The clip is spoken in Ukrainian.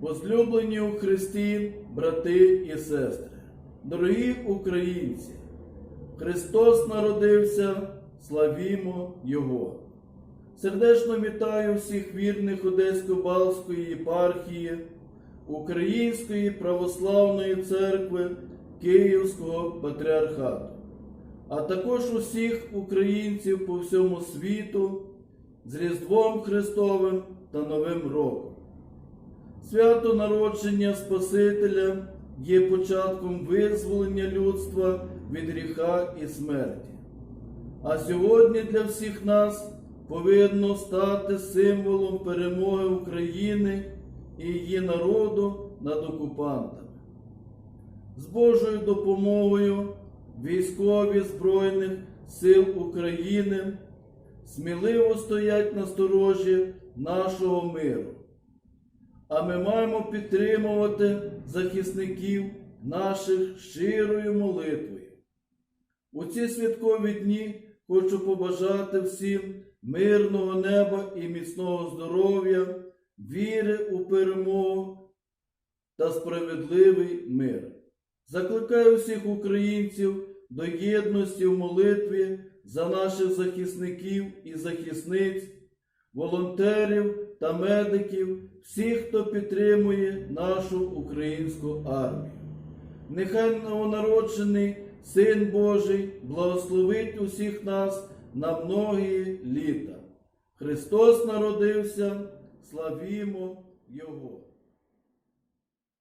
Возлюблені у Христі, брати і сестри, дорогі українці, Христос народився, славімо Його. Сердечно вітаю всіх вірних Одесько-Балської єпархії, Української православної церкви Київського патріархату, а також усіх українців по всьому світу з Різдвом Христовим та Новим Роком. Свято народження Спасителя є початком визволення людства від гріха і смерті. А сьогодні для всіх нас повинно стати символом перемоги України і її народу над окупантами. З Божою допомогою військові Збройних сил України сміливо стоять на сторожі нашого миру. А ми маємо підтримувати захисників наших щирою молитвою. У ці святкові дні хочу побажати всім мирного неба і міцного здоров'я, віри у перемогу та справедливий мир. Закликаю всіх українців до єдності в молитві за наших захисників і захисниць, волонтерів та медиків, всіх, хто підтримує нашу українську армію. Нехай новонароджений Син Божий благословить усіх нас на многії літа. Христос народився, славімо Його!